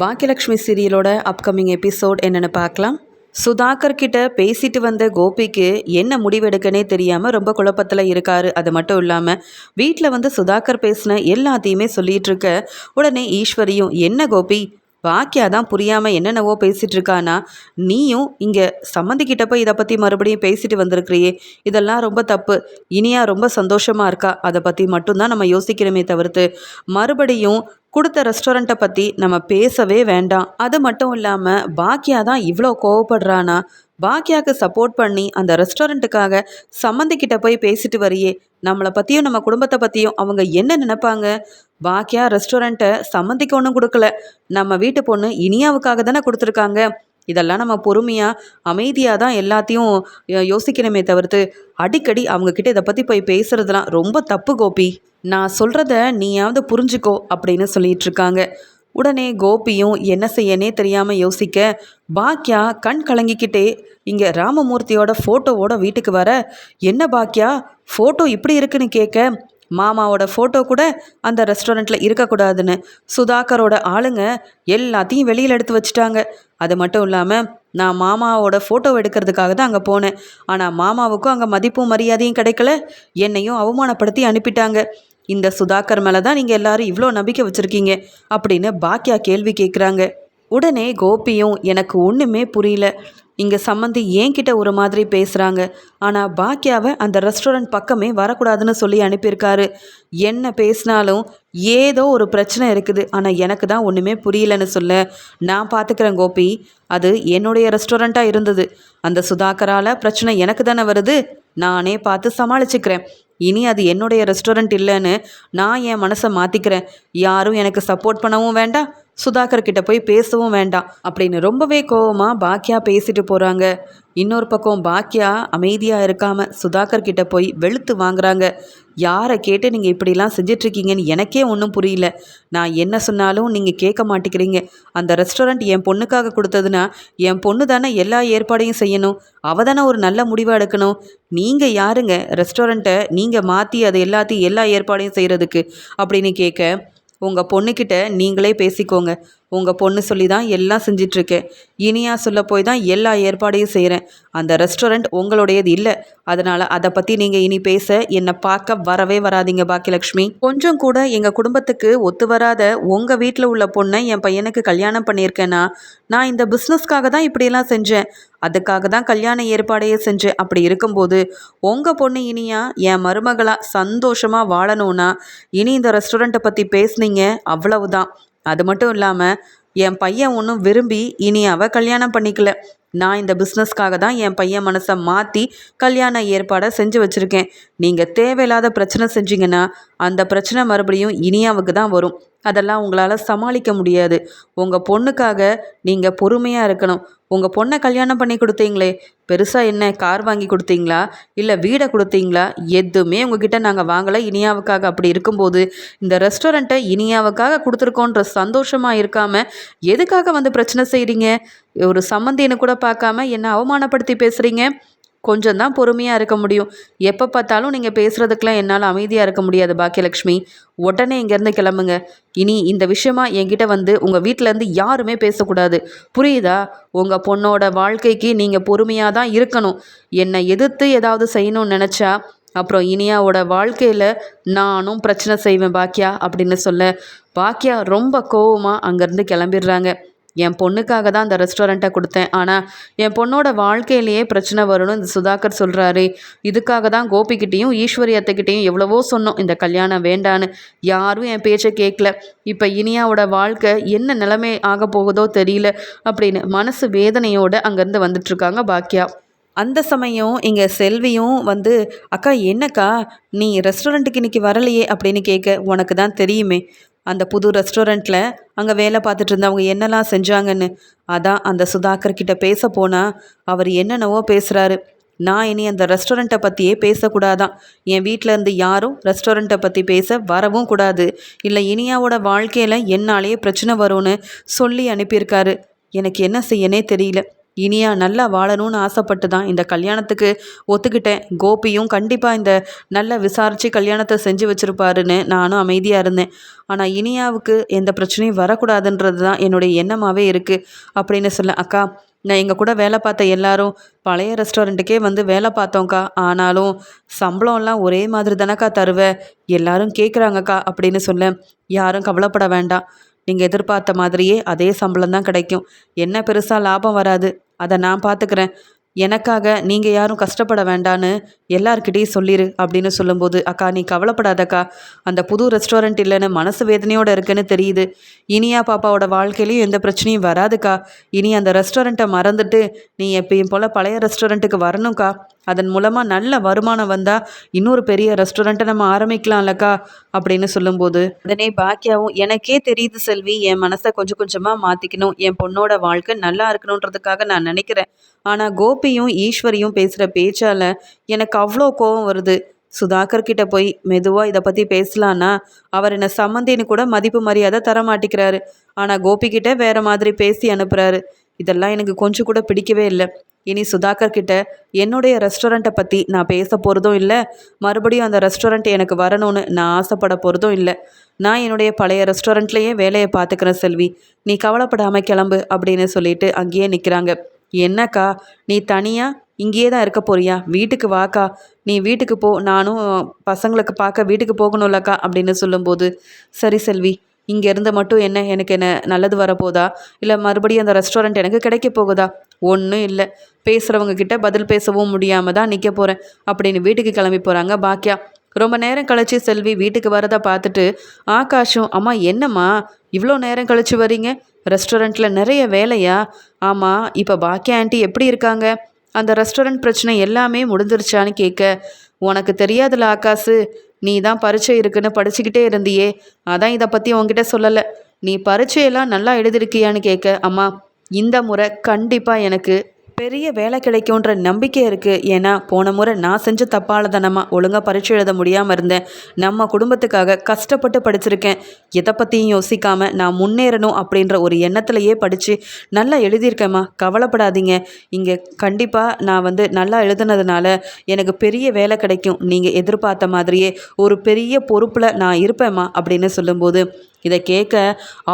Bhagyalakshmi சீரியலோட upcoming episode என்னென்னு பார்க்கலாம். சுதாகர் கிட்ட பேசிட்டு வந்த கோபிக்கு என்ன முடிவெடுக்கனே தெரியாமல் ரொம்ப குழப்பத்தில் இருக்காரு. அது மட்டும் இல்லாமல் வீட்டில் வந்து சுதாகர் பேசின எல்லாத்தையுமே சொல்லிட்டு இருக்க உடனே ஈஸ்வரியும் என்ன கோபி? பாக்கியா தான் புரியாமல் என்னென்னவோ பேசிகிட்டு இருக்கானா? நீயும் இங்கே சம்மந்திக்கிட்ட போய் இதை பற்றி மறுபடியும் பேசிட்டு வந்திருக்கிறியே. இதெல்லாம் ரொம்ப தப்பு. இனியா ரொம்ப சந்தோஷமாக இருக்கா. அதை பற்றி மட்டும்தான் நம்ம யோசிக்கிறோமே தவிர்த்து மறுபடியும் கொடுத்த ரெஸ்டாரண்ட்டை பற்றி நம்ம பேசவே வேண்டாம். அது மட்டும் இல்லாமல் பாக்கியா தான் இவ்வளோ கோவப்படுறானா? பாக்கியாவுக்கு சப்போர்ட் பண்ணி அந்த ரெஸ்டாரண்ட்டுக்காக சம்மந்திக்கிட்ட போய் பேசிட்டு வரியே. நம்மளை பற்றியும் நம்ம குடும்பத்தை பற்றியும் அவங்க என்ன நினைப்பாங்க? பாக்கியா ரெஸ்டாரண்ட்டை சம்மந்திக்கு ஒன்றும் கொடுக்கல. நம்ம வீட்டு பொண்ணு இனியாவுக்காக தானே கொடுத்துருக்காங்க. இதெல்லாம் நம்ம பொறுமையாக அமைதியாக தான் எல்லாத்தையும் யோசிக்கணுமே தவிர்த்து அடிக்கடி அவங்கக்கிட்ட இதை பற்றி போய் பேசுகிறதுலாம் ரொம்ப தப்பு கோபி. நான் சொல்கிறத நீயாவது புரிஞ்சுக்கோ அப்படின்னு சொல்லிட்டு இருக்காங்க உடனே கோபியும் என்ன செய்யனே தெரியாமல் யோசிக்க பாக்கியா கண் கலங்கிக்கிட்டே இங்கே ராமமூர்த்தியோட ஃபோட்டோவோட வீட்டுக்கு வர? என்ன பாக்கியா ஃபோட்டோ இப்படி இருக்குன்னு கேட்க மாமாவோட ஃபோட்டோ கூட அந்த ரெஸ்டாரண்ட்டில் இருக்கக்கூடாதுன்னு. சுதாகரோட ஆளுங்க எல்லாத்தையும் வெளியில் எடுத்து வச்சுட்டாங்க. அது மட்டும் இல்லாமல் நான் மாமாவோட ஃபோட்டோ எடுக்கிறதுக்காக தான் அங்கே போனேன். ஆனால் மாமாவுக்கும் அங்கே மதிப்பும் மரியாதையும் கிடைக்கல. என்னையும் அவமானப்படுத்தி அனுப்பிட்டாங்க. இந்த சுதாகர் மேலே தான் நீங்கள் எல்லாரும் இவ்வளோ நம்பிக்கை வச்சுருக்கீங்க அப்படின்னு பாக்கியா கேள்வி கேட்குறாங்க உடனே கோபியும் எனக்கு ஒன்றுமே புரியல. இங்கே சம்மந்தி ஏன்கிட்ட ஒரு மாதிரி பேசுகிறாங்க ஆனால் பாக்கியாவை அந்த ரெஸ்டாரண்ட் பக்கமே வரக்கூடாதுன்னு சொல்லி அனுப்பியிருக்காரு. என்ன பேசினாலும் ஏதோ ஒரு பிரச்சனை இருக்குது. ஆனால் எனக்கு தான் ஒன்றுமே புரியலன்னு சொல்ல. நான் பார்த்துக்கிறேன் கோபி. அது என்னுடைய ரெஸ்டாரண்ட்டாக இருந்தது. அந்த சுதாகரால் பிரச்சனை எனக்கு தானே வருது. நானே பார்த்து சமாளிச்சுக்கிறேன். இனி அது என்னுடைய ரெஸ்டாரண்ட் இல்லைன்னு நான் என் மனசை மாற்றிக்கிறேன் யாரும் எனக்கு சப்போர்ட் பண்ணவும் வேண்டாம். சுதாகர் கிட்ட போய் பேசவும் வேண்டாம் அப்படின்னு ரொம்பவே கோவமாக பாக்கியா பேசிட்டு போகிறாங்க இன்னொரு பக்கம் பாக்கியா அமைதியாக இருக்காமல் சுதாகர் கிட்ட போய் வெளுத்து வாங்குறாங்க. யாரை கேட்டு நீங்கள் இப்படிலாம் செஞ்சிட்ருக்கீங்கன்னு எனக்கே ஒன்றும் புரியல. நான் என்ன சொன்னாலும் நீங்கள் கேட்க மாட்டேங்கிறீங்க. அந்த ரெஸ்டாரண்ட் என் பொண்ணுக்காக கொடுத்ததுன்னா என் பொண்ணு தானே எல்லா ஏற்பாடையும் செய்யணும். அவ தானே ஒரு நல்ல முடிவாக எடுக்கணும். நீங்கள் யாருங்க? ரெஸ்டாரண்ட்டை நீங்கள் மாற்றி அதை எல்லாத்தையும் எல்லா ஏற்பாடையும் செய்கிறதுக்கு அப்படின்னு கேட்க உங்கள் பொண்ணுக்கிட்ட நீங்களே பேசிக்கோங்க. உங்கள் பொண்ணு சொல்லி தான் எல்லாம் செஞ்சிட்ருக்கேன். இனியா சொல்ல போய் தான் எல்லா ஏற்பாடையும் செய்கிறேன் அந்த ரெஸ்டாரண்ட் உங்களுடையது இல்லை. அதனால் அதை பற்றி நீங்கள் இனி பேச என்னை பார்க்க வரவே வராதிங்க பாக்கியலக்ஷ்மி. கொஞ்சம் கூட எங்கள் குடும்பத்துக்கு ஒத்து வராத உங்கள் வீட்டில் உள்ள பொண்ணை என் பையனுக்கு கல்யாணம் பண்ணியிருக்கேன்னா நான் இந்த பிஸ்னஸ்க்காக தான் இப்படியெல்லாம் செஞ்சேன். அதுக்காக தான் கல்யாண ஏற்பாடையே செஞ்சேன். அப்படி இருக்கும்போது உங்கள் பொண்ணு இனியா என் மருமகளாக சந்தோஷமாக வாழணும்னா இனி இந்த ரெஸ்டாரண்ட்டை பற்றி பேசுனீங்க அவ்வளவுதான். அது மட்டும் இல்லாமல் என் பையன் ஒன்றும் விரும்பி இனி அவள் கல்யாணம் பண்ணிக்கல. நான் இந்த பிஸ்னஸ்க்காக தான் என் பையன் மனசை மாற்றி கல்யாண ஏற்பாடை செஞ்சு வச்சுருக்கேன். நீங்கள் தேவையில்லாத பிரச்சனை செஞ்சீங்கன்னா அந்த பிரச்சனை மறுபடியும் இனியாவுக்கு தான் வரும். அதெல்லாம் உங்களால் சமாளிக்க முடியாது. உங்கள் பொண்ணுக்காக நீங்கள் பொறுமையாக இருக்கணும். உங்கள் பொண்ணை கல்யாணம் பண்ணி கொடுத்தீங்களே பெருசாக என்ன கார் வாங்கி கொடுத்தீங்களா இல்லை வீடை கொடுத்தீங்களா எதுவுமே உங்ககிட்ட நாங்கள் வாங்கலை. இனியாவுக்காக அப்படி இருக்கும்போது இந்த ரெஸ்டாரண்ட்டை இனியாவுக்காக கொடுத்துருக்கோன்ற சந்தோஷமாக இருக்காமல் எதுக்காக வந்து பிரச்சனை செய்கிறீங்க ஒரு சம்மந்தின்னு கூட பார்க்காம என்ன அவமானப்படுத்தி பேசுகிறீங்க கொஞ்சம் தான் பொறுமையாக இருக்க முடியும். எப்போ பார்த்தாலும் நீங்கள் பேசுகிறதுக்கெலாம் என்னால் அமைதியாக இருக்க முடியாது பாக்கியலக்ஷ்மி. உடனே இங்கேருந்து கிளம்புங்க. இனி இந்த விஷயமா என்கிட்ட வந்து உங்கள் வீட்டிலேருந்து யாருமே பேசக்கூடாது. புரியுதா? உங்கள் பொண்ணோட வாழ்க்கைக்கு நீங்கள் பொறுமையாக தான் இருக்கணும். என்னை எதிர்த்து ஏதாவது செய்யணும்னு நினச்சா அப்புறம் இனியாவோட வாழ்க்கையில் நானும் பிரச்சனை செய்வேன் பாக்கியா அப்படின்னு சொல்ல. பாக்கியா ரொம்ப கோவமாக அங்கேருந்து கிளம்பிடுறாங்க. என் பொண்ணுக்காக தான் அந்த ரெஸ்டாரண்ட்டை கொடுத்தேன். ஆனால் என் பொண்ணோட வாழ்க்கையிலேயே பிரச்சனை வரும்னு இந்த சுதாகர் சொல்கிறாரு இதுக்காக தான் கோபிக்கிட்டேயும் ஈஸ்வரி அத்தைக்கிட்டேயும் எவ்வளவோ சொன்னோம். இந்த கல்யாணம் வேண்டான்னு. யாரும் என் பேச்சை கேட்கல இப்போ இனியாவோட வாழ்க்கை என்ன நிலைமை ஆக போகுதோ தெரியல அப்படின்னு மனசு வேதனையோடு அங்கேருந்து வந்துட்டுருக்காங்க பாக்கியா. அந்த சமயம் இங்கே செல்வியும் வந்து அக்கா என்னக்கா? நீ ரெஸ்டாரண்ட்டுக்கு இன்றைக்கி வரலையே? அப்படின்னு கேட்க உனக்கு தான் தெரியுமே. அந்த புது ரெஸ்டாரண்ட்டில் அங்கே வேலை பார்த்துட்டு இருந்தவங்க என்னெல்லாம் செஞ்சாங்கன்னு அதான் அந்த சுதாகர் கிட்ட பேச போனால் அவர் என்னென்னவோ பேசுகிறாரு நான் இனி அந்த ரெஸ்டாரண்ட்டை பற்றியே பேசக்கூடாதான். என் வீட்டில் இருந்து யாரும் ரெஸ்டாரண்ட்டை பற்றி பேச வரவும் கூடாது. இல்லை இனியாவோட வாழ்க்கையில் என்னாலேயே பிரச்சனை வரும்னு சொல்லி அனுப்பியிருக்காரு. எனக்கு என்ன செய்யனே தெரியல. இனியா நல்லா வாழணும்னு ஆசைப்பட்டு தான் இந்த கல்யாணத்துக்கு ஒத்துக்கிட்டேன். கோபியும் கண்டிப்பாக இந்த நல்லா விசாரித்து கல்யாணத்தை செஞ்சு வச்சுருப்பாருன்னு நானும் அமைதியாக இருந்தேன். ஆனால் இனியாவுக்கு எந்த பிரச்சனையும் வரக்கூடாதுன்றது தான் என்னுடைய எண்ணமாகவே இருக்குது அப்படின்னு சொல்ல அக்கா நான் எங்கள் கூட வேலை பார்த்த எல்லாரும் பழைய ரெஸ்டாரண்ட்டுக்கே வந்து வேலை பார்த்தோங்க்கா ஆனாலும் சம்பளம்லாம் ஒரே மாதிரி தானக்கா தருவேன் எல்லாரும் கேட்குறாங்கக்கா அப்படின்னு சொல்ல யாரும் கவலைப்பட வேண்டாம். நீங்கள் எதிர்பார்த்த மாதிரியே அதே சம்பளம் தான் கிடைக்கும். என்ன பெருசாக லாபம் வராது. அதை நான் பார்த்துக்கிறேன். எனக்காக நீங்கள் யாரும் கஷ்டப்பட வேண்டான்னு எல்லார்கிட்டேயும் சொல்லிடு அப்படின்னு சொல்லும்போது அக்கா நீ கவலைப்படாதக்கா. அந்த புது ரெஸ்டாரண்ட் இல்லைன்னு மனசு வேதனையோடு இருக்குன்னு தெரியுது. இனியா பாப்பாவோட வாழ்க்கையிலையும் எந்த பிரச்சனையும் வராதுக்கா. இனி அந்த ரெஸ்டாரண்ட்டை மறந்துட்டு நீ எப்பயும் போல் பழைய ரெஸ்டாரண்ட்டுக்கு வரணும்க்கா. அதன் மூலமாக நல்ல வருமானம் வந்தால் இன்னொரு பெரிய ரெஸ்டாரண்ட்டை நம்ம ஆரம்பிக்கலாம்லக்கா அப்படின்னு சொல்லும்போது. உடனே பாக்கியாவும் எனக்கே தெரியுது செல்வி என் மனசை கொஞ்சம் கொஞ்சமாக மாற்றிக்கணும் என் பொண்ணோட வாழ்க்கை நல்லா இருக்கணுன்றதுக்காக நான் நினைக்கிறேன். ஆனால் கோபியும் ஈஸ்வரியும் பேசுகிற பேச்சால் எனக்கு அவ்வளோ கோபம் வருது. சுதாகர் கிட்ட போய் மெதுவாக இதை பற்றி பேசலான்னா அவர் என்னை சம்மந்தின்னு கூட மதிப்பு மரியாதை தர மாட்டேங்கிறாரு ஆனால் கோபிக்கிட்ட வேற மாதிரி பேசி அனுப்புகிறாரு இதெல்லாம் எனக்கு கொஞ்சம் கூட பிடிக்கவே இல்லை. இனி சுதாகர் கிட்ட என்னுடைய ரெஸ்டாரண்ட்டை பற்றி நான் பேச போகிறதும் இல்லை. மறுபடியும் அந்த ரெஸ்டாரண்ட் எனக்கு வரணும்னு நான் ஆசைப்பட போகிறதும் இல்லை. நான் என்னுடைய பழைய ரெஸ்டாரண்ட்லேயே வேலையை பார்த்துக்கிறேன் செல்வி. நீ கவலைப்படாமல் கிளம்பு அப்படின்னு சொல்லிட்டு அங்கேயே நிற்கிறாங்க என்னக்கா நீ தனியாக இங்கேயே தான் இருக்க போறியா? வீட்டுக்கு வாக்கா? நீ வீட்டுக்கு போ நானும் பசங்களுக்கு பார்க்க வீட்டுக்கு போகணும்லக்கா அப்படின்னு சொல்லும்போது சரி செல்வி இங்கே இருந்து மட்டும் என்ன எனக்கு என்ன நல்லது வரப்போதா? இல்லை மறுபடியும் அந்த ரெஸ்டாரண்ட் எனக்கு கிடைக்க போகுதா? ஒன்றும் இல்லை. பேசுகிறவங்க கிட்ட பதில் பேசவும் முடியாமல் தான் நிற்க போகிறேன் அப்படின்னு வீட்டுக்கு கிளம்பி போகிறாங்க பாக்கியா ரொம்ப நேரம் கழிச்சு செல்வி வீட்டுக்கு வரதை பார்த்துட்டு ஆகாஷும் அம்மா என்னம்மா? இவ்வளோ நேரம் கழிச்சு வரீங்க? ரெஸ்டாரண்ட்டில் நிறைய வேலையா? ஆமாம் இப்போ பாக்கியா ஆண்டி எப்படி இருக்காங்க? அந்த ரெஸ்டாரண்ட் பிரச்சனை எல்லாமே முடிஞ்சிருச்சான்னு கேட்க உனக்கு தெரியாதுல ஆகாசு நீ தான் பரீட்சை இருக்குன்னு படிச்சுக்கிட்டே இருந்தியே. அதான் இதை பற்றி உங்ககிட்ட சொல்லலை. நீ பரீட்சையெல்லாம் நல்லா எழுதிருக்கியான்னு கேட்க அம்மா இந்த முறை கண்டிப்பாக எனக்கு பெரிய வேலை கிடைக்கும்ன்ற நம்பிக்கை இருக்குது ஏன்னா போன முறை நான் செஞ்ச தப்பால தானம்மா ஒழுங்காக பரீட்சை எழுத முடியாமல் இருந்தேன். நம்ம குடும்பத்துக்காக கஷ்டப்பட்டு படிச்சிருக்கேன். எதை பற்றியும் யோசிக்காமல் நான் முன்னேறணும் அப்படின்ற ஒரு எண்ணத்துலையே படித்து நல்லா எழுதியிருக்கேம்மா. கவலைப்படாதீங்க. இங்கே கண்டிப்பாக நான் வந்து நல்லா எழுதுனதுனால எனக்கு பெரிய வேலை கிடைக்கும். நீங்கள் எதிர்பார்த்த மாதிரியே ஒரு பெரிய பொறுப்பில் நான் இருப்பேம்மா அப்படின்னு சொல்லும்போது இதை கேட்க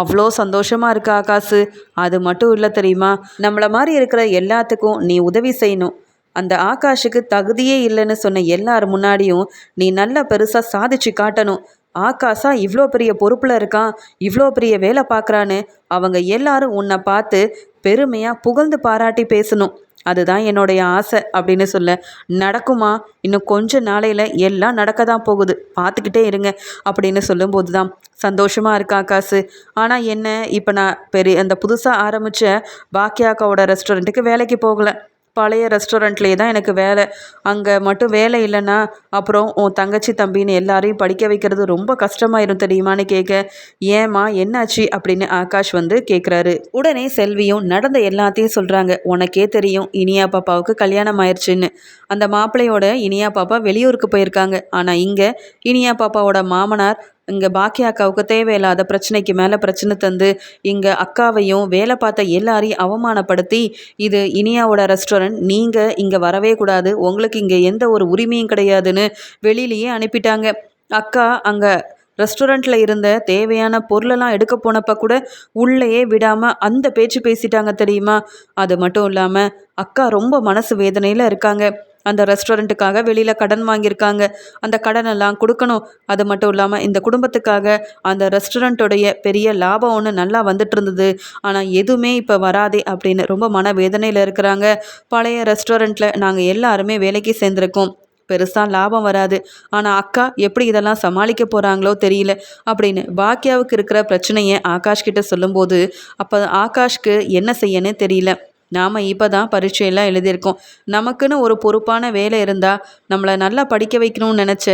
அவ்வளோ சந்தோஷமாக இருக்கா ஆகாசு? அது மட்டும் இல்லை தெரியுமா? நம்மளை மாதிரி இருக்கிற எல்லாத்துக்கும் நீ உதவி செய்யணும். அந்த ஆகாஷுக்கு தகுதியே இல்லைன்னு சொன்ன எல்லார் முன்னாடியும் நீ நல்லா பெருசாக சாதிச்சு காட்டணும். ஆகாஷா இவ்வளோ பெரிய பொறுப்பில் இருக்கான் இவ்வளோ பெரிய வேலை பார்க்குறான்னு அவங்க எல்லாரும் உன்னை பார்த்து பெருமையாக புகழ்ந்து பாராட்டி பேசணும். அதுதான் என்னுடைய ஆசை அப்படின்னு சொல்ல நடக்குமா? இன்னும் கொஞ்ச நாளையில் எல்லாம் நடக்க தான் போகுது. பார்த்துக்கிட்டே இருங்க அப்படின்னு சொல்லும்போது தான் சந்தோஷமாக இருக்கா காசு. ஆனால் என்ன இப்போ நான் பெரிய அந்த புதுசாக ஆரம்பித்த பாக்கியாக்காவோட ரெஸ்டாரண்ட்டுக்கு வேலைக்கு போகலை. பழைய ரெஸ்டாரண்ட்லேயே தான் எனக்கு வேலை. அங்கே மட்டும் வேலை இல்லைன்னா அப்புறம் உன் தங்கச்சி தம்பின்னு எல்லாரையும் படிக்க வைக்கிறது ரொம்ப கஷ்டமாயிரும் தெரியுமான்னு கேட்க ஏமா என்னாச்சு? அப்படின்னு ஆகாஷ் வந்து கேட்குறாரு உடனே செல்வியும் நடந்த எல்லாத்தையும் சொல்கிறாங்க உனக்கே தெரியும் இனியா பாப்பாவுக்கு கல்யாணம் ஆயிடுச்சுன்னு அந்த மாப்பிள்ளையோட இனியா பாப்பா வெளியூருக்கு போயிருக்காங்க. ஆனால் இங்கே இனியா பாப்பாவோட மாமனார் இங்கே பாக்கிய அக்காவுக்கு தேவையில்லாத பிரச்சனைக்கு மேலே பிரச்சனை தந்து இங்கே அக்காவையும் வேலை பார்த்த எல்லாரையும் அவமானப்படுத்தி இது இனியாவோட ரெஸ்டாரண்ட் நீங்கள் இங்கே வரவே கூடாது உங்களுக்கு இங்கே எந்த ஒரு உரிமையும் கிடையாதுன்னு வெளியிலேயே அனுப்பிட்டாங்க. அக்கா அங்கே ரெஸ்டாரண்ட்டில் இருந்த தேவையான பொருளெல்லாம் எடுக்க போனப்போ கூட உள்ளேயே விடாமல் அந்த பேச்சு பேசிட்டாங்க தெரியுமா? அது மட்டும் இல்லாமல் அக்கா ரொம்ப மனசு வேதனையில் இருக்காங்க. அந்த ரெஸ்டாரண்ட்டுக்காக வெளியில் கடன் வாங்கியிருக்காங்க. அந்த கடனெல்லாம் கொடுக்கணும். அது மட்டும் இல்லாமல் இந்த குடும்பத்துக்காக அந்த ரெஸ்டாரண்ட்டோடைய பெரிய லாபம் ஒன்று நல்லா வந்துட்டு இருந்தது ஆனால் எதுவுமே இப்போ வராதே அப்படின்னு ரொம்ப மன வேதனையில் இருக்கிறாங்க. பழைய ரெஸ்டாரண்ட்டில் நாங்கள் எல்லாருமே வேலைக்கு சேர்ந்துருக்கோம். பெருசாக லாபம் வராது. ஆனால் அக்கா எப்படி இதெல்லாம் சமாளிக்க போகிறாங்களோ தெரியல. அப்படின்னு பாக்கியாவுக்கு இருக்கிற பிரச்சனையை ஆகாஷ் கிட்ட சொல்லும்போது அப்போ ஆகாஷ்க்கு என்ன செய்யன்னு தெரியல. நாம் இப்போ தான் பரீட்சையெல்லாம் எழுதியிருக்கோம். நமக்குன்னு ஒரு பொறுப்பான வேலை இருந்தால் நம்மளை நல்லா படிக்க வைக்கணும்னு நினச்ச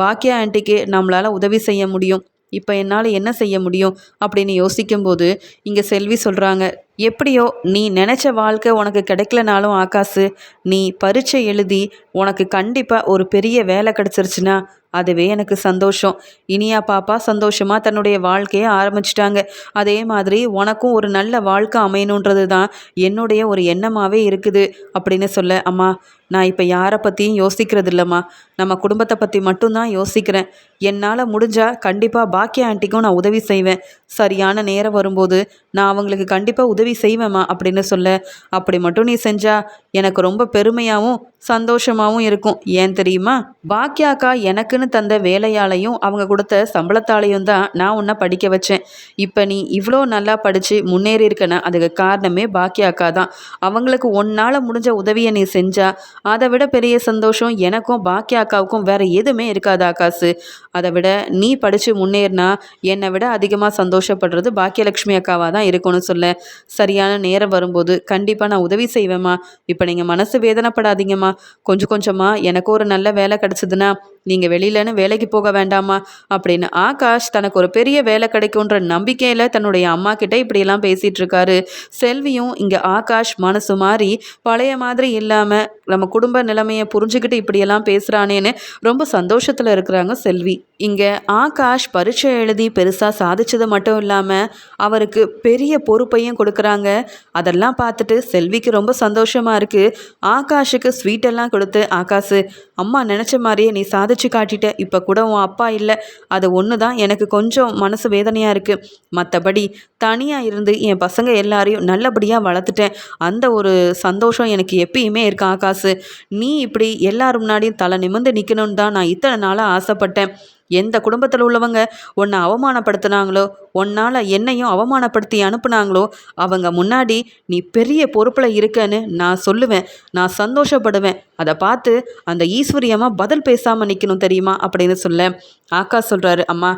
பாக்கியா ஆண்டிக்கு நம்மளால் உதவி செய்ய முடியும். இப்போ என்னால் என்ன செய்ய முடியும் அப்படின்னு யோசிக்கும்போது இங்கே செல்வி சொல்கிறாங்க எப்படியோ நீ நினச்ச வாழ்க்கை உனக்கு கிடைக்கலனாலும் ஆகாசு நீ பரீட்சை எழுதி உனக்கு கண்டிப்பாக ஒரு பெரிய வேலை கிடச்சிருச்சுன்னா அதுவே எனக்கு சந்தோஷம். இனியா பாப்பா சந்தோஷமாக தன்னுடைய வாழ்க்கையை ஆரம்பிச்சிட்டாங்க. அதே மாதிரி உனக்கும் ஒரு நல்ல வாழ்க்கை அமையணுன்றது தான் என்னுடைய ஒரு எண்ணமாகவே இருக்குது அப்படின்னு சொல்ல அம்மா நான் இப்போ யாரை பற்றியும் யோசிக்கிறது இல்லைம்மா நம்ம குடும்பத்தை பற்றி மட்டும்தான் யோசிக்கிறேன். என்னால் முடிஞ்சால் கண்டிப்பாக பாக்கிய ஆண்டிக்கும் நான் உதவி செய்வேன். சரியான நேரம் வரும்போது நான் அவங்களுக்கு கண்டிப்பாக உதவி செய்வேம்மா அப்படின்னு சொல்ல அப்படி மட்டும் நீ செஞ்சால் எனக்கு ரொம்ப பெருமையாகவும் சந்தோஷமாகவும் இருக்கும். ஏன் தெரியுமா? பாக்கியாக்கா எனக்குன்னு தந்த வேலையாலையும் அவங்க கொடுத்த சம்பளத்தாலையும் தான் நான் உன்னை படிக்க வச்சேன். இப்போ நீ இவ்வளோ நல்லா படித்து முன்னேறி இருக்கனா அதுக்கு காரணமே பாக்கிய அக்கா தான் அவங்களுக்கு ஒன்னால் முடிஞ்ச உதவியை நீ செஞ்சா அதை விட பெரிய சந்தோஷம் எனக்கும் பாக்கிய அக்காவுக்கும் வேற எதுவுமே இருக்காது ஆகாசு? அதை விட நீ படித்து முன்னேறினா என்னை விட அதிகமாக சந்தோஷப்படுறது பாக்கியலட்சுமி அக்காவாக தான் இருக்கும்னு சொல்ல. சரியான நேரம் வரும்போது கண்டிப்பாக நான் உதவி செய்வேம்மா. இப்போ நீங்கள் மனசு வேதனைப்படாதீங்கம்மா. கொஞ்சம் கொஞ்சமாக எனக்கு ஒரு நல்ல வேலை கிடச்சிதுன்னா நீங்கள் வெளியிலன்னு வேலைக்கு போக வேண்டாமா? அப்படின்னு ஆகாஷ் தனக்கு ஒரு பெரிய வேலை கிடைக்குன்ற நம்பிக்கையில் தன்னுடைய அம்மா கிட்ட இப்படியெல்லாம் பேசிகிட்டு இருக்காரு. செல்வியும் இங்கே ஆகாஷ் மனசு மாறி பழைய மாதிரி இல்லாமல் நம்ம குடும்ப நிலைமையை புரிஞ்சுக்கிட்டு இப்படியெல்லாம் பேசுகிறானேன்னு ரொம்ப சந்தோஷத்தில் இருக்கிறாங்க செல்வி. இங்கே ஆகாஷ் பரீட்சை எழுதி பெருசாக சாதிச்சது மட்டும் இல்லாமல் அவருக்கு பெரிய பொறுப்பையும் கொடுக்குறாங்க. அதெல்லாம் பார்த்துட்டு செல்விக்கு ரொம்ப சந்தோஷமாக இருக்குது ஆகாஷுக்கு ஸ்வீட்டெல்லாம் கொடுத்து ஆகாஷு அம்மா நினச்ச மாதிரியே நீ சாதிச்சு காட்டிட்ட இப்போ கூட உன் அப்பா இல்லை. அது ஒன்று தான் எனக்கு கொஞ்சம் மனசு வேதனையாக இருக்குது மற்றபடி தனியாக இருந்து என் பசங்க எல்லாரையும் நல்லபடியாக வளர்த்துட்டேன். அந்த ஒரு சந்தோஷம் எனக்கு எப்பயுமே இருக்கு ஆகாசு நீ இப்படி எல்லாரும் முன்னாடியும் தலை நிமிர்ந்து நிற்கணும்னு தான் நான் இத்தனை நாளாக ஆசைப்பட்டேன். எந்த குடும்பத்தில் உள்ளவங்க உன்னை அவமானப்படுத்தினாங்களோ உன்னால் என்னையும் அவமானப்படுத்தி அனுப்புனாங்களோ அவங்க முன்னாடி நீ பெரிய பொறுப்பில் இருக்கன்னு நான் சொல்லுவேன். நான் சந்தோஷப்படுவேன். அதை பார்த்து அந்த ஈஸ்வரியம்மா பதில் பேசாமல் நிற்கணும் தெரியுமா அப்படின்னு சொல்ல. ஆக்கா சொல்கிறாரு அம்மா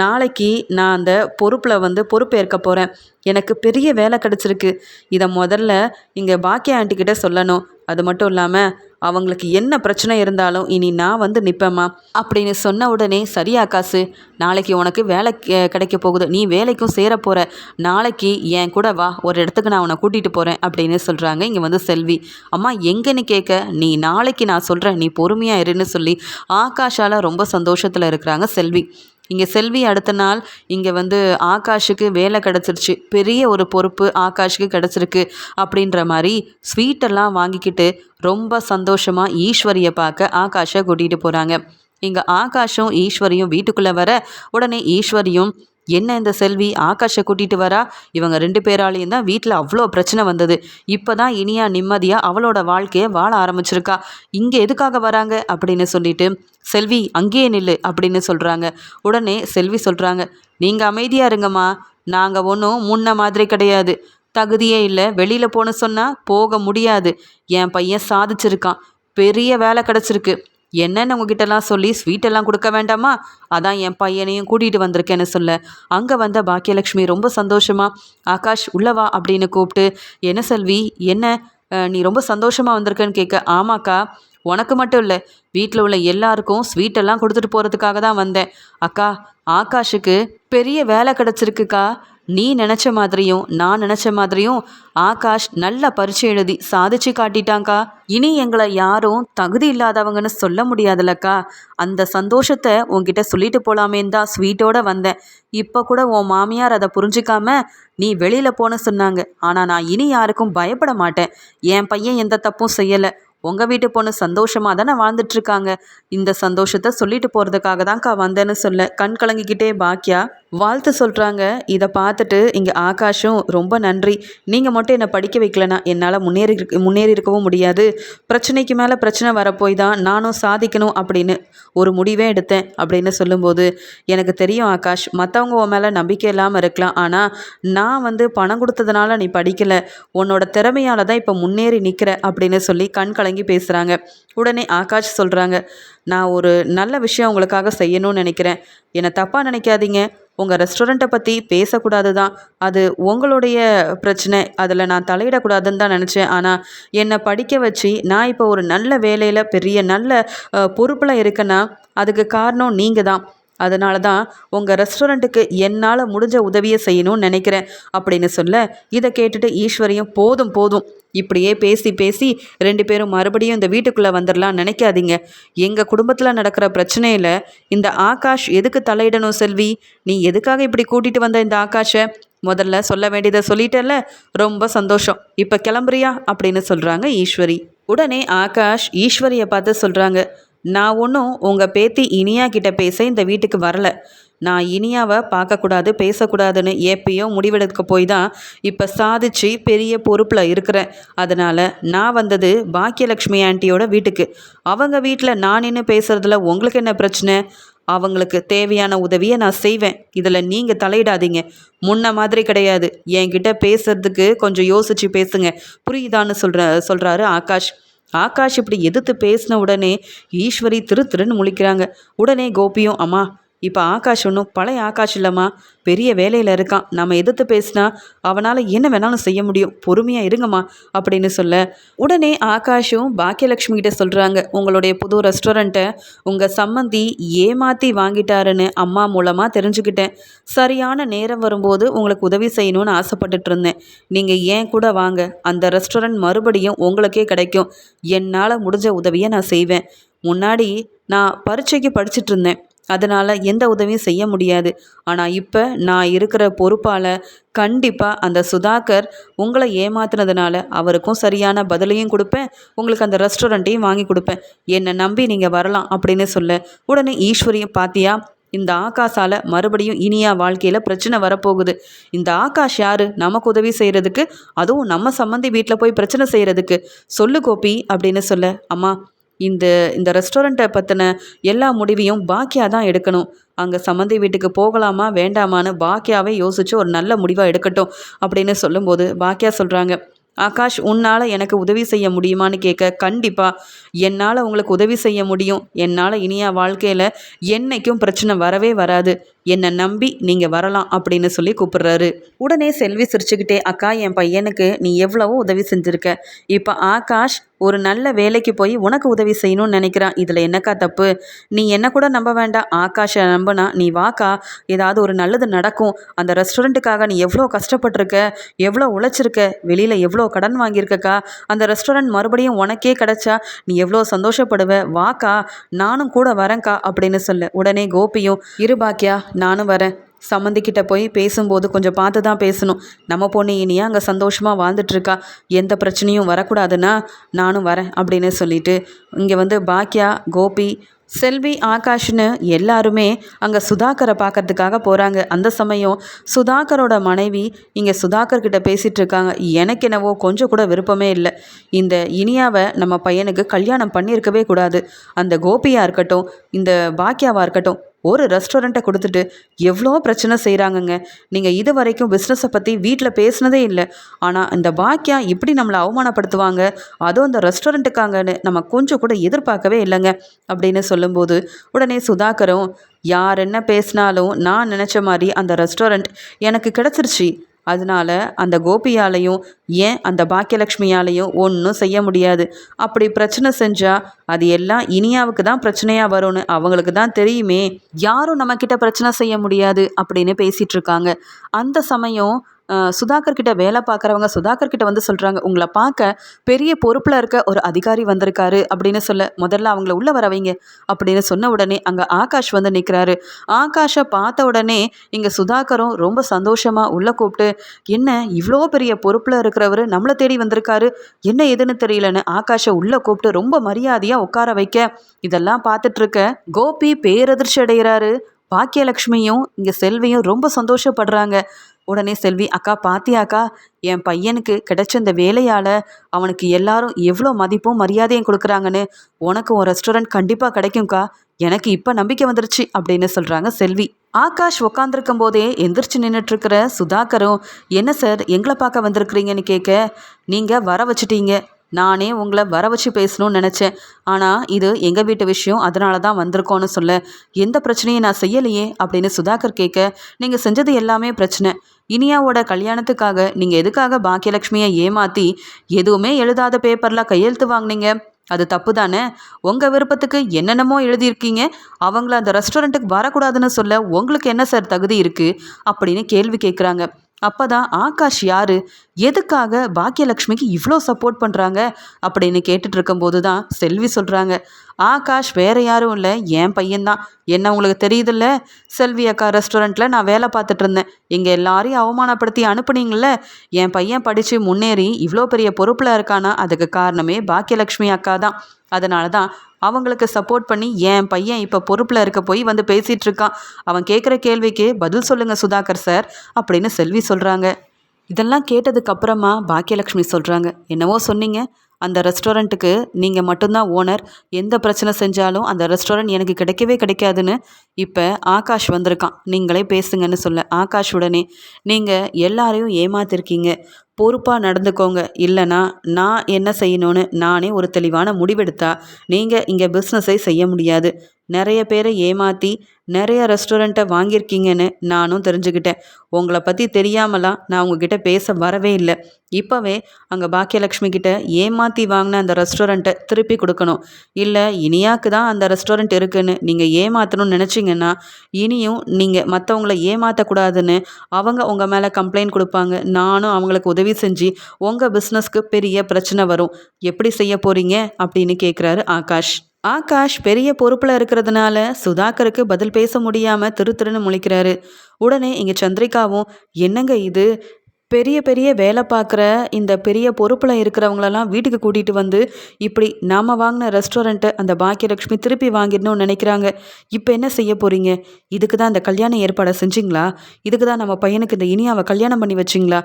நாளைக்கு நான் அந்த பொறுப்பில் வந்து பொறுப்பேற்க போகிறேன் எனக்கு பெரிய வேலை கிடச்சிருக்கு. இதை முதல்ல இங்கே பாக்கிய ஆண்டிக்கிட்ட சொல்லணும். அது மட்டும் இல்லாமல் அவங்களுக்கு என்ன பிரச்சனை இருந்தாலும் இனி நான் வந்து நிற்பேம்மா அப்படின்னு சொன்ன உடனே சரி ஆகாசு நாளைக்கு உனக்கு வேலை கிடைக்க போகுது நீ வேலைக்கும் சேர போகிற நாளைக்கு என் கூட வா ஒரு இடத்துக்கு நான் உன்னை கூட்டிகிட்டு போகிறேன் அப்படின்னு சொல்கிறாங்க இங்கே வந்து செல்வி. அம்மா எங்கேன்னு கேட்க நீ நாளைக்கு நான் சொல்கிறேன் நீ பொறுமையாக இருன்னு சொல்லி ஆகாஷால் ரொம்ப சந்தோஷத்தில் இருக்கிறாங்க செல்வி. இங்கே செல்வி அடுத்த நாள் இங்கே வந்து ஆகாஷுக்கு வேலை கிடச்சிருச்சு. பெரிய ஒரு பொறுப்பு ஆகாஷுக்கு கிடச்சிருக்கு அப்படின்ற மாதிரி ஸ்வீட்டெல்லாம் வாங்கிக்கிட்டு ரொம்ப சந்தோஷமாக ஈஸ்வரியை பார்க்க ஆகாஷை கூட்டிகிட்டு போகிறாங்க இங்கே ஆகாஷும் ஈஸ்வரியும் வீட்டுக்குள்ளே வர உடனே ஈஸ்வரியும் என்ன இந்த செல்வி? ஆகாஷை கூட்டிகிட்டு வரா? இவங்க ரெண்டு பேராலையும் தான் வீட்டில் அவ்வளோ பிரச்சனை வந்தது. இப்போ தான் இனியா நிம்மதியாக அவளோட வாழ்க்கையை வாழ ஆரம்பிச்சிருக்கா. இங்கே எதுக்காக வராங்க? அப்படின்னு சொல்லிட்டு செல்வி அங்கேயே நில்லு அப்படின்னு சொல்கிறாங்க உடனே செல்வி சொல்கிறாங்க நீங்கள் அமைதியாக இருங்கம்மா. நாங்கள் ஒன்றும் முன்ன மாதிரி கிடையாது. தகுதியே இல்லை. வெளியில் போன சொன்னால் போக முடியாது. என் பையன் சாதிச்சிருக்கான். பெரிய வேலை கிடச்சிருக்கு. என்னென்ன உங்ககிட்டலாம் சொல்லி ஸ்வீட்டெல்லாம் கொடுக்க வேண்டாமா? அதான் என் பையனையும் கூட்டிகிட்டு வந்திருக்கேன்னு சொல்ல. அங்கே வந்த பாக்கியலட்சுமி ரொம்ப சந்தோஷமா ஆகாஷ் உள்ளவா அப்படின்னு கூப்பிட்டு என்ன செல்வி என்ன? நீ ரொம்ப சந்தோஷமாக வந்திருக்கேன்னு கேட்க ஆமாக்கா உனக்கு மட்டும் இல்லை வீட்டில் உள்ள எல்லாருக்கும் ஸ்வீட்டெல்லாம் கொடுத்துட்டு போகிறதுக்காக தான் வந்தேன். அக்கா ஆகாஷுக்கு பெரிய வேலை கிடச்சிருக்குக்கா. நீ நினச்ச மாதிரியும் நான் நினச்ச மாதிரியும் ஆகாஷ் நல்ல பரிச்சை எழுதி சாதிச்சு காட்டிட்டாங்க்கா இனி எங்களை யாரும் தகுதி இல்லாதவங்கன்னு சொல்ல முடியாதுல்லக்கா அந்த சந்தோஷத்தை உன்கிட்ட சொல்லிட்டு போலாமேன்னு தான் ஸ்வீட்டோட வந்தேன். இப்போ கூட உன் மாமியார் அதை புரிஞ்சிக்காம நீ வெளியில் போன சொன்னாங்க. ஆனால் நான் இனி யாருக்கும் பயப்பட மாட்டேன். என் பையன் எந்த தப்பும் செய்யலை. உங்கள் வீட்டு பொண்ணு சந்தோஷமாக தானே வாழ்ந்துட்டுருக்காங்க இந்த சந்தோஷத்தை சொல்லிட்டு போகிறதுக்காக தான்க்கா வந்தேன்னு சொல்ல கண் கலங்கிக்கிட்டே பாக்கியா? வாழ்த்து சொல்கிறாங்க இதை பார்த்துட்டு இங்கே ஆகாஷும் ரொம்ப நன்றி. நீங்கள் மட்டும் என்னை படிக்க வைக்கலனா என்னால் முன்னேறி முன்னேறி இருக்கவும் முடியாது. பிரச்சனைக்கு மேலே பிரச்சனை வரப்போய் தான் நானும் சாதிக்கணும் அப்படின்னு ஒரு முடிவே எடுத்தேன் அப்படின்னு சொல்லும்போது எனக்கு தெரியும் ஆகாஷ் மற்றவங்க உன் மேலே நம்பிக்கை இல்லாமல் இருக்கலாம். ஆனால் நான் வந்து பணம் கொடுத்ததுனால நீ படிக்கலை. உன்னோட திறமையால் தான் இப்போ முன்னேறி நிற்கிற அப்படின்னு சொல்லி கண் கலங்கி பேசுகிறாங்க உடனே ஆகாஷ் சொல்கிறாங்க நான் ஒரு நல்ல விஷயம் உங்களுக்காக செய்யணும்னு நினைக்கிறேன். என்னை தப்பாக நினைக்காதீங்க. உங்கள் ரெஸ்டாரண்ட்டை பற்றி பேசக்கூடாது தான் அது உங்களுடைய பிரச்சனை. அதில் நான் தலையிடக்கூடாதுன்னு தான் நினச்சேன். ஆனால் என்னை படிக்க வச்சு நான் இப்போ ஒரு நல்ல வேலையில் பெரிய நல்ல பொறுப்பில் இருக்கேன்னா அதுக்கு காரணம் நீங்கள் தான் அதனால தான் உங்கள் ரெஸ்டாரண்ட்டுக்கு என்னால் முடிஞ்ச உதவியை செய்யணும்னு நினைக்கிறேன். அப்படின்னு சொல்ல இதை கேட்டுட்டு ஈஸ்வரியும் போதும் போதும். இப்படியே பேசி பேசி ரெண்டு பேரும் மறுபடியும் இந்த வீட்டுக்குள்ளே வந்துடலாம் நினைக்காதீங்க. எங்கள் குடும்பத்தில் நடக்கிற பிரச்சனையில் இந்த ஆகாஷ் எதுக்கு தலையிடணும் செல்வி? நீ எதுக்காக இப்படி கூட்டிகிட்டு வந்த இந்த ஆகாஷை? முதல்ல சொல்ல வேண்டியதை சொல்லிட்டேல்ல? ரொம்ப சந்தோஷம். இப்போ கிளம்புறியா? அப்படின்னு சொல்கிறாங்க ஈஸ்வரி. உடனே ஆகாஷ் ஈஸ்வரியை பார்த்து சொல்கிறாங்க நான் ஒன்றும் உங்கள் பேத்தி இனியா கிட்ட பேச இந்த வீட்டுக்கு வரல. நான் இனியாவை பார்க்கக்கூடாது பேசக்கூடாதுன்னு எப்பயோ முடிவெடுக்க போய் தான் இப்போ சாதிச்சு பெரிய பொறுப்பில் இருக்கிறேன். அதனால் நான் வந்தது பாக்கியலக்ஷ்மி ஆண்டியோட வீட்டுக்கு. அவங்க வீட்டில் நான் நின்று பேசுகிறதுல உங்களுக்கு என்ன பிரச்சனை? அவங்களுக்கு தேவையான உதவியை நான் செய்வேன். இதில் நீங்கள் தலையிடாதீங்க. முன்ன மாதிரி கிடையாது. என்கிட்ட பேசுறதுக்கு கொஞ்சம் யோசிச்சு பேசுங்க. புரியுதான்னு சொல்கிற சொல்கிறாரு ஆகாஷ். ஆகாஷ் இப்படி எதிர்த்து பேசின உடனே ஈஸ்வரி திரு திருன்னு முழிக்கிறாங்க. உடனே கோபியும் அம்மா இப்போ ஆகாஷ் ஒன்றும் பழைய ஆகாஷ் இல்லைம்மா. பெரிய வேலையில் இருக்கான். நம்ம எதிர்த்து பேசினா அவனால் என்ன வேணாலும் செய்ய முடியும். பொறுமையாக இருங்கம்மா அப்படின்னு சொல்ல. உடனே ஆகாஷும் பாக்கியலட்சுமி கிட்ட சொல்கிறாங்க உங்களுடைய புது ரெஸ்டாரண்ட்டை உங்கள் சம்மந்தி ஏமாற்றி வாங்கிட்டாருன்னு அம்மா மூலமாக தெரிஞ்சுக்கிட்டேன். சரியான நேரம் வரும்போது உங்களுக்கு உதவி செய்யணும்னு ஆசைப்பட்டுட்டு இருந்தேன். நீங்கள் ஏன் கூட வாங்க. அந்த ரெஸ்டாரண்ட் மறுபடியும் உங்களுக்கே கிடைக்கும். என்னால் முடிஞ்ச உதவியை நான் செய்வேன். முன்னாடி நான் பரீட்சைக்கு படிச்சுட்டு இருந்தேன். அதனால் எந்த உதவியும் செய்ய முடியாது. ஆனால் இப்போ நான் இருக்கிற பொறுப்பால் கண்டிப்பாக அந்த சுதாகர் உங்களை ஏமாத்துனதுனால அவருக்கும் சரியான பதிலையும் கொடுப்பேன். உங்களுக்கு அந்த ரெஸ்டாரண்ட்டையும் வாங்கி கொடுப்பேன். என்னை நம்பி நீங்கள் வரலாம் அப்படின்னு சொல்ல உடனே ஈஸ்வரியும் பார்த்தியா இந்த ஆகாஷால் மறுபடியும் இனியா வாழ்க்கையில் பிரச்சனை வரப்போகுது. இந்த ஆகாஷ் யார்? நமக்கு உதவி செய்கிறதுக்கு அதுவும் நம்ம சம்மந்தி வீட்டில் போய் பிரச்சனை செய்கிறதுக்கு சொல்லு கோபி அப்படின்னு சொல்ல அம்மா இந்த இந்த ரெஸ்டாரண்ட்டை பற்றின எல்லா முடிவையும் பாக்கியா தான் எடுக்கணும். அங்கே சம்மந்தி வீட்டுக்கு போகலாமா வேண்டாமான்னு பாக்கியாவே யோசித்து ஒரு நல்ல முடிவாக எடுக்கட்டும் அப்படின்னு சொல்லும்போது பாக்கியா சொல்கிறாங்க ஆகாஷ் உன்னால் எனக்கு உதவி செய்ய முடியுமான்னு கேட்க கண்டிப்பாக என்னால் உங்களுக்கு உதவி செய்ய முடியும். என்னால் இனியா வாழ்க்கையில் என்னைக்கும் பிரச்சனை வரவே வராது. என்னை நம்பி நீங்கள் வரலாம் அப்படின்னு சொல்லி கூப்பிடுறாரு. உடனே செல்வி சிரிச்சுக்கிட்டே அக்கா என் பையனுக்கு நீ எவ்வளவோ உதவி செஞ்சுருக்க. இப்போ ஆகாஷ் ஒரு நல்ல வேலைக்கு போய் உனக்கு உதவி செய்யணும்னு நினைக்கிறான். இதில் என்னக்கா தப்பு? நீ என்ன கூட நம்ப வேண்டாம். ஆகாஷை நம்பினா நீ வாக்கா ஏதாவது ஒரு நல்லது நடக்கும். அந்த ரெஸ்டாரண்ட்டுக்காக நீ எவ்வளோ கஷ்டப்பட்டிருக்க? எவ்வளோ உழைச்சிருக்க? வெளியில் எவ்வளோ கடன் வாங்கியிருக்கக்கா? அந்த ரெஸ்டாரண்ட் மறுபடியும் உனக்கே கிடச்சா நீ எவ்வளோ சந்தோஷப்படுவ? வாக்கா நானும் கூட வரேன்க்கா அப்படின்னு சொல்ல. உடனே கோபியும் இரு பாக்கியா நானும் வரேன். சம்மந்திக்கிட்ட போய் பேசும்போது கொஞ்சம் பார்த்து தான் பேசணும். நம்ம பொண்ணு இனியா அங்கே சந்தோஷமாக வாழ்ந்துட்டுருக்கா. எந்த பிரச்சனையும் வரக்கூடாதுன்னா நானும் வரேன் அப்படின்னு சொல்லிட்டு இங்கே வந்து பாக்கியா கோபி செல்வி ஆகாஷ்னு எல்லாருமே அங்கே சுதாகரை பார்க்கறதுக்காக போகிறாங்க அந்த சமயம் சுதாகரோட மனைவி இங்கே சுதாகர் கிட்ட பேசிகிட்டு இருக்காங்க எனக்கு என்னவோ கொஞ்சம் கூட விருப்பமே இல்லை. இந்த இனியாவை நம்ம பையனுக்கு கல்யாணம் பண்ணியிருக்கவே கூடாது. அந்த கோபியாக இருக்கட்டும் இந்த பாக்கியாவாக இருக்கட்டும் ஒரு ரெஸ்டாரண்ட்டை கொடுத்துட்டு எவ்வளோ பிரச்சனை செய்கிறாங்கங்க நீங்கள் இது வரைக்கும் பிஸ்னஸை பற்றி வீட்டில் பேசினதே இல்லை. ஆனால் இந்த பாக்கியா இப்படி நம்மளை அவமானப்படுத்துவாங்க. அதுவும் அந்த ரெஸ்டாரண்ட்டுக்காங்கன்னு நம்ம கொஞ்சம் கூட எதிர்பார்க்கவே இல்லைங்க அப்படின்னு சொல்லும்போது உடனே சுதாகரும் யார் என்ன பேசினாலும் நான் நினச்ச மாதிரி அந்த ரெஸ்டாரண்ட் எனக்கு கிடச்சிருச்சு. அதனால அந்த கோபியாலையும் ஏன் அந்த பாக்கியலக்ஷ்மியாலையும் ஒன்றும் செய்ய முடியாது? அப்படி பிரச்சனை செஞ்சால் அது எல்லாம் இனியாவுக்கு தான் பிரச்சனையாக வரும்னு அவங்களுக்கு தான் தெரியுமே. யாரும் நம்மக்கிட்ட பிரச்சனை செய்ய முடியாது அப்படின்னு பேசிகிட்டு இருக்காங்க. அந்த சமயம் சுதாகர் கிட்ட வேலை பார்க்குறவங்க சுதாகர் கிட்ட வந்து சொல்கிறாங்க உங்களை பார்க்க பெரிய பொறுப்பில் இருக்க ஒரு அதிகாரி வந்திருக்காரு அப்படின்னு சொல்ல முதல்ல அவங்கள உள்ள வரவைங்க அப்படின்னு சொன்ன உடனே அங்கே ஆகாஷ் வந்து நிற்கிறாரு ஆகாஷை பார்த்த உடனே இங்கே சுதாகரும் ரொம்ப சந்தோஷமாக உள்ளே கூப்பிட்டு என்ன இவ்வளோ பெரிய பொறுப்பில் இருக்கிறவர் நம்மளை தேடி வந்திருக்காரு என்ன எதுன்னு தெரியலன்னு ஆகாஷை உள்ளே கூப்பிட்டு ரொம்ப மரியாதையாக உட்கார வைக்க இதெல்லாம் பார்த்துட்ருக்க கோபி பேரதிர்ச்சி அடைகிறாரு. பாக்கியலக்ஷ்மியும் இங்கே செல்வியும் ரொம்ப சந்தோஷப்படுறாங்க. உடனே செல்வி அக்கா பாத்தியாக்கா என் பையனுக்கு கிடைச்ச இந்த வேலையால் அவனுக்கு எல்லாரும் எவ்வளோ மதிப்பும் மரியாதையும் கொடுக்குறாங்கன்னு உனக்கு உன் ரெஸ்டாரண்ட் கண்டிப்பாக கிடைக்கும்க்கா. எனக்கு இப்போ நம்பிக்கை வந்துருச்சு அப்படின்னு சொல்கிறாங்க செல்வி. ஆகாஷ் உக்காந்துருக்கும் போதே எந்திரிச்சு நின்றுட்டுருக்கிற சுதாகரும் என்ன சார் எங்களை பார்க்க வந்திருக்கிறீங்கன்னு கேட்க நீங்கள் வர வச்சுட்டீங்க. நானே உங்களை வர வச்சு பேசணும்னு நினச்சேன். ஆனால் இது எங்கள் வீட்டு விஷயம். அதனால தான் வந்திருக்கோன்னு சொல்ல எந்த பிரச்சனையும் நான் செய்யலையே அப்படின்னு சுதாகர் கேட்க நீங்கள் செஞ்சது எல்லாமே பிரச்சனை. இனியாவோட கல்யாணத்துக்காக நீங்கள் எதுக்காக பாக்கியலட்சுமியை ஏமாற்றி எதுவுமே எழுதாத பேப்பரில் கையெழுத்து வாங்கினீங்க? அது தப்பு தானே உங்கள் விருப்பத்துக்கு என்னென்னமோ எழுதியிருக்கீங்க. அவங்கள அந்த ரெஸ்டாரண்ட்டுக்கு வரக்கூடாதுன்னு சொல்ல உங்களுக்கு என்ன சார் தகுதி இருக்குது அப்படின்னு கேள்வி கேட்குறாங்க அப்போ தான் ஆகாஷ் யார்? எதுக்காக பாக்கியலக்ஷ்மிக்கு இவ்வளோ சப்போர்ட் பண்ணுறாங்க அப்படின்னு கேட்டுட்டு இருக்கும்போது தான் செல்வி சொல்கிறாங்க ஆகாஷ் வேறு யாரும் இல்லை என் பையன்தான். என்ன உங்களுக்கு தெரியுதுல்ல? செல்வி அக்கா ரெஸ்டாரண்ட்டில் நான் வேலை பார்த்துட்டு இருந்தேன். இங்கே எல்லாரையும் அவமானப்படுத்தி அனுப்புனீங்கள என் பையன் படித்து முன்னேறி இவ்வளோ பெரிய பொறுப்பில் இருக்கானா? அதுக்கு காரணமே பாக்கியலக்ஷ்மி அக்கா தான் அதனால தான் அவங்களுக்கு சப்போர்ட் பண்ணி என் பையன் இப்போ பொறுப்பில் இருக்க போய் வந்து பேசிகிட்ருக்கான் அவன் கேட்குற கேள்விக்கு பதில் சொல்லுங்கள் சுதாகர் சார் அப்படின்னு செல்வி சொல்கிறாங்க இதெல்லாம் கேட்டதுக்கு அப்புறமா பாக்கியலக்ஷ்மி சொல்கிறாங்க என்னவோ சொன்னீங்க. அந்த ரெஸ்டாரண்ட்டுக்கு நீங்கள் மட்டும்தான் ஓனர் எந்த பிரச்சனை செஞ்சாலும் அந்த ரெஸ்டாரண்ட் எனக்கு கிடைக்கவே கிடைக்காதுன்னு இப்போ ஆகாஷ் வந்திருக்கான். நீங்களே பேசுங்கன்னு சொல்ல. ஆகாஷ் உடனே நீங்கள் எல்லாரையும் ஏமாத்திருக்கீங்க. பொறுப்பாக நடந்துக்கோங்க. இல்லைனா நான் என்ன செய்யணும்னு நானே ஒரு தெளிவான முடிவெடுத்தா நீங்கள் இங்கே பிஸ்னஸை செய்ய முடியாது. நிறைய பேரை ஏமாற்றி நிறைய ரெஸ்டாரண்ட்டை வாங்கியிருக்கீங்கன்னு நானும் தெரிஞ்சுக்கிட்டேன். உங்களை பற்றி தெரியாமலாம் நான் உங்ககிட்ட பேச வரவே இல்லை. இப்போவே அங்கே பாக்கியலக்ஷ்மி கிட்ட ஏமாற்றி வாங்கின அந்த ரெஸ்டாரண்ட்டை திருப்பி கொடுக்கணும். இல்லை இனியாக்கு தான் அந்த ரெஸ்டாரண்ட் இருக்குன்னு நீங்கள் ஏமாற்றணும்னு நினச்சிங்கன்னா இனியும் நீங்கள் மற்றவங்கள ஏமாற்றக்கூடாதுன்னு அவங்க உங்கள் மேலே கம்ப்ளைண்ட் கொடுப்பாங்க. நானும் அவங்களுக்கு உதவி செஞ்சு உங்கள் பிஸ்னஸ்க்கு பெரிய பிரச்சனை வரும். எப்படி செய்ய போகிறீங்க அப்படின்னு கேட்குறாரு ஆகாஷ். ஆகாஷ் பெரிய பொறுப்பில் இருக்கிறதுனால சுதாகருக்கு பதில் பேச முடியாமல் திரு திருன்னு முழிக்கிறாரு. உடனே இங்கே சந்திரிகாவும் என்னங்க இது? பெரிய பெரிய வேலை பார்க்குற இந்த பெரிய பொறுப்பில் இருக்கிறவங்களெல்லாம் வீட்டுக்கு கூட்டிகிட்டு வந்து இப்படி நாம் வாங்கின ரெஸ்டாரண்ட்டை அந்த பாக்கியலட்சுமி திருப்பி வாங்கிடணும்னு நினைக்கிறாங்க. இப்போ என்ன செய்ய போகிறீங்க இதுக்கு தான் இந்த கல்யாண ஏற்பாடை செஞ்சிங்களா? இதுக்கு தான் நம்ம பையனுக்கு இந்த இனியாவை கல்யாணம் பண்ணி வச்சிங்களா?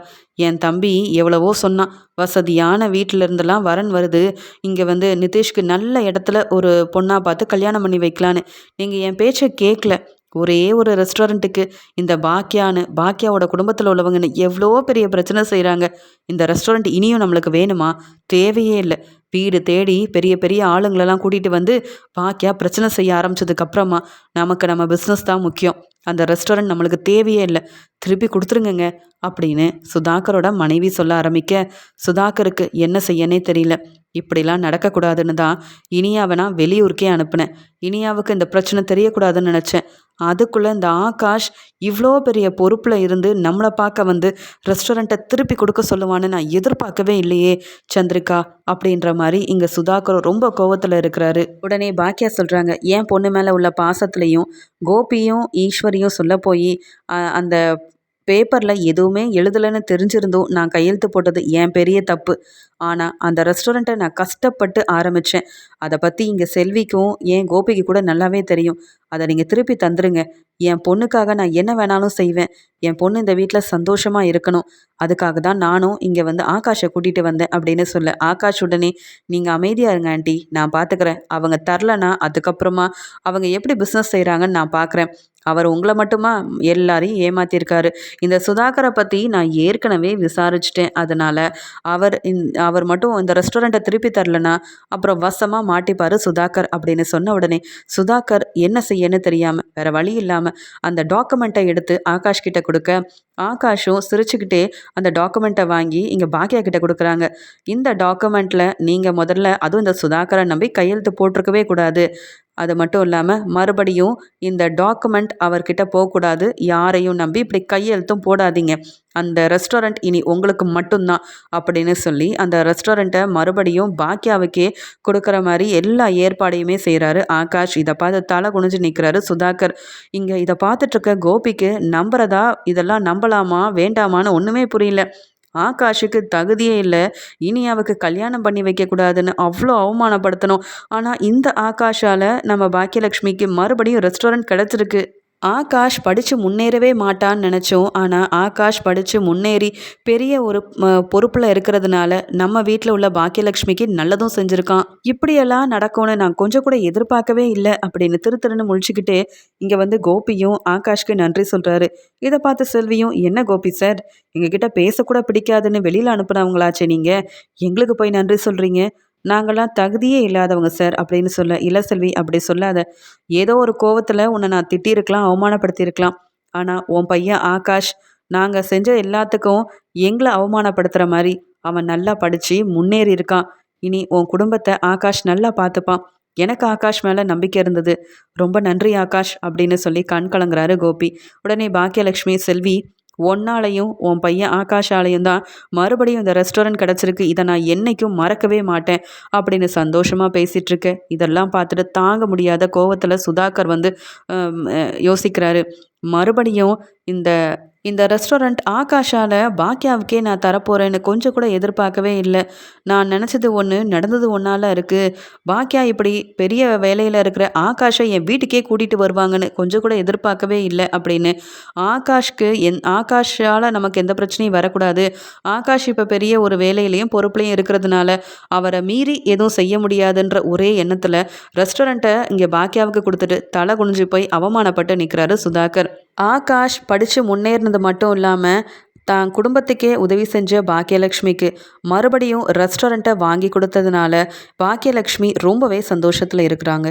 என் தம்பி எவ்வளவோ சொன்னான். வசதியான வீட்டில் இருந்தெல்லாம் வரன் வருது. இங்கே வந்து நிதிஷ்க்கு நல்ல இடத்துல ஒரு பொண்ணாக பார்த்து கல்யாணம் பண்ணி வைக்கலான்னு. நீங்கள் என் பேச்சை கேட்கல. ஒரே ஒரு ரெஸ்டாரண்ட்டுக்கு இந்த பாக்கியான்னு பாக்கியாவோட குடும்பத்தில் உள்ளவங்கன்னு எவ்வளோ பெரிய பிரச்சனை செய்கிறாங்க இந்த ரெஸ்டாரண்ட் இனியும் நம்மளுக்கு வேணுமா? தேவையே இல்லை. வீடு தேடி பெரிய பெரிய ஆளுங்களெல்லாம் கூட்டிகிட்டு வந்து பாக்கியா பிரச்சனை செய்ய ஆரம்பிச்சதுக்கப்புறமா நமக்கு நம்ம பிஸ்னஸ் தான் முக்கியம். அந்த ரெஸ்டாரண்ட் நம்மளுக்கு தேவையே இல்லை. திருப்பி கொடுத்துருங்கங்க அப்படின்னு சுதாகரோட மனைவி சொல்ல ஆரம்பிக்க சுதாகருக்கு என்ன செய்யனே தெரியல. இப்படிலாம் நடக்கக்கூடாதுன்னு தான் இனியாவை நான் வெளியூருக்கே அனுப்புனேன். இனியாவுக்கு இந்த பிரச்சனை தெரியக்கூடாதுன்னு நினச்சேன். அதுக்குள்ளே இந்த ஆகாஷ் இவ்வளோ பெரிய பொறுப்பில் இருந்து நம்மளை பார்க்க வந்து ரெஸ்டாரண்ட்டை திருப்பி கொடுக்க சொல்லுவான்னு நான் எதிர்பார்க்கவே இல்லையே சந்திரிகா அப்படின்ற மாதிரி இங்கே சுதாகர் ரொம்ப கோவத்தில் இருக்கிறாரு. உடனே பாக்கியா சொல்கிறாங்க ஏன் பொண்ணு மேலே உள்ள பாசத்துலேயும் கோபியும் ஈஸ்வரியும் சொல்ல போய் அந்த பேப்பரில் எதுவுமே எழுதலைன்னு தெரிஞ்சிருந்தும் நான் கையெழுத்து போட்டது என் பெரிய தப்பு. ஆனால் அந்த ரெஸ்டாரண்ட்டை நான் கஷ்டப்பட்டு ஆரம்பித்தேன் அதை பற்றி இங்கே செல்விக்கும் என் கோபிக்கு கூட நல்லாவே தெரியும். அதை நீங்கள் திருப்பி தந்துடுங்க என் பொண்ணுக்காக நான் என்ன வேணாலும் செய்வேன். என் பொண்ணு இந்த வீட்டில் சந்தோஷமாக இருக்கணும். அதுக்காக தான் நானும் இங்கே வந்து ஆகாஷை கூட்டிகிட்டு வந்தேன் அப்படின்னு சொல்ல. ஆகாஷ் உடனே நீங்கள் அமைதியாக இருங்க ஆண்டி. நான் பார்த்துக்கிறேன் அவங்க தரலனா அதுக்கப்புறமா அவங்க எப்படி பிஸ்னஸ் செய்கிறாங்கன்னு நான் பார்க்குறேன் அவர் உங்களை மட்டுமா? எல்லாரையும் ஏமாத்திருக்காரு. இந்த சுதாகரை பற்றி நான் ஏற்கனவே விசாரிச்சிட்டேன். அதனால் அவர் அவர் அவர் மட்டும் இந்த ரெஸ்டாரண்ட்டை திருப்பி தரலனா அப்புறம் வசமாக மாட்டிப்பார் சுதாகர் அப்படின்னு சொன்ன உடனே சுதாகர் என்ன செய்யன்னு தெரியாமல் வேற வழி இல்லாமல் அந்த டாக்குமெண்ட்டை எடுத்து ஆகாஷ் கிட்ட கொடுக்க. ஆகாஷும் சிரிச்சுக்கிட்டே அந்த டாக்குமெண்ட்டை வாங்கி இங்கே பாக்கியா கிட்ட கொடுக்குறாங்க. இந்த டாக்குமெண்ட்டில் நீங்கள் முதல்ல அதுவும் இந்த சுதாகரை நம்பி கையெழுத்து போட்டிருக்கவே கூடாது. அது மட்டும் இல்லாமல் மறுபடியும் இந்த டாக்குமெண்ட் அவர்கிட்ட போகக்கூடாது. யாரையும் நம்பி இப்படி கையெழுத்தும் போடாதீங்க. அந்த ரெஸ்டாரண்ட் இனி உங்களுக்கு மட்டும்தான் அப்படின்னு சொல்லி அந்த ரெஸ்டாரண்ட்டை மறுபடியும் பாக்கியாவுக்கே கொடுக்குற மாதிரி எல்லா ஏற்பாடையுமே செய்கிறாரு ஆகாஷ். இதை பார்த்து தலை குனிஞ்சு நிற்கிறாரு சுதாகர். இங்கே இதை பார்த்துட்ருக்க கோபிக்கு நம்புறதா? இதெல்லாம் நம்பலாமா? வேண்டாமான்னு ஒன்றுமே புரியல. ஆகாஷுக்கு தகுதியே இல்லை. இனி அவக்கு கல்யாணம் பண்ணி வைக்கக்கூடாதுன்னு அவ்வளோ அவமானப்படுத்தணும். ஆனால் இந்த ஆகாஷால் நம்ம பாக்கியலக்ஷ்மிக்கு மறுபடியும் ரெஸ்டாரண்ட் கிடச்சிருக்கு. ஆகாஷ் படித்து முன்னேறவே மாட்டான்னு நினச்சோம். ஆனால் ஆகாஷ் படித்து முன்னேறி பெரிய ஒரு பொறுப்பில் இருக்கிறதுனால நம்ம வீட்டில் உள்ள பாக்கியலட்சுமிக்கு நல்லதும் செஞ்சுருக்கான். இப்படியெல்லாம் நடக்கும்னு நான் கொஞ்சம் கூட எதிர்பார்க்கவே இல்லை அப்படின்னு திரு திருன்னு இங்கே வந்து கோபியும் ஆகாஷ்க்கு நன்றி சொல்கிறாரு இதை பார்த்து செல்வியும் என்ன கோபி சார்? எங்ககிட்ட பேசக்கூட பிடிக்காதுன்னு வெளியில் அனுப்புனவங்களாச்சே நீங்கள் எங்களுக்கு போய் நன்றி சொல்கிறீங்க நாங்களாம் தகுதியே இல்லாதவங்க சார் அப்படின்னு சொல்ல இல்லை செல்வி அப்படி சொல்லாத. ஏதோ ஒரு கோவத்தில் உன்னை நான் திட்டியிருக்கலாம் அவமானப்படுத்தியிருக்கலாம். ஆனால் உன் பையன் ஆகாஷ் நாங்கள் செஞ்ச எல்லாத்துக்கும் எங்களை அவமானப்படுத்துகிற மாதிரி அவன் நல்லா படித்து முன்னேறி இருக்கான். இனி உன் குடும்பத்தை ஆகாஷ் நல்லா பார்த்துப்பான். எனக்கு ஆகாஷ் மேலே நம்பிக்கை இருந்தது. ரொம்ப நன்றி ஆகாஷ் அப்படின்னு சொல்லி கண் கலங்குறாரு கோபி. உடனே பாக்கியலட்சுமி செல்வி ஒன்னாலையும் உன் பையன் ஆகாஷாலையும் தான் மறுபடியும் இந்த ரெஸ்டாரண்ட் கிடச்சிருக்கு. இதை நான் என்றைக்கும் மறக்கவே மாட்டேன். அப்படின்னு சந்தோஷமாக பேசிகிட்டு இதெல்லாம் பார்த்துட்டு தாங்க முடியாத கோவத்தில் சுதாகர் வந்து யோசிக்கிறாரு. மறுபடியும் இந்த இந்த ரெஸ்டாரண்ட் ஆகாஷால் பாக்கியாவுக்கே நான் தரப்போகிறேன்னு கொஞ்சம் கூட எதிர்பார்க்கவே இல்லை. நான் நினச்சது ஒன்று நடந்தது ஒன்றால இருக்குது பாக்கியா இப்படி பெரிய வேலையில் இருக்கிற ஆகாஷை என் வீட்டுக்கே கூட்டிகிட்டு வருவாங்கன்னு கொஞ்சம் கூட எதிர்பார்க்கவே இல்லை அப்படின்னு. ஆகாஷ்க்கு என் ஆகாஷால் நமக்கு எந்த பிரச்சனையும் வரக்கூடாது. ஆகாஷ் இப்போ பெரிய ஒரு வேலையிலையும் பொறுப்புலையும் இருக்கிறதுனால அவரை மீறி எதுவும் செய்ய முடியாதுன்ற ஒரே எண்ணத்தில் ரெஸ்டாரண்ட்டை இங்கே பாக்கியாவுக்கு கொடுத்துட்டு தலை குனிஞ்சு போய் அவமானப்பட்டு நிற்கிறாரு சுதாகர். ஆகாஷ் படித்து முன்னேறினது மட்டும் இல்லாமல் தான் குடும்பத்துக்கே உதவி செஞ்ச பாக்கியலக்ஷ்மிக்கு மறுபடியும் ரெஸ்டாரண்ட்டை வாங்கி கொடுத்ததுனால பாக்கியலக்ஷ்மி ரொம்பவே சந்தோஷத்தில் இருக்கிறாங்க.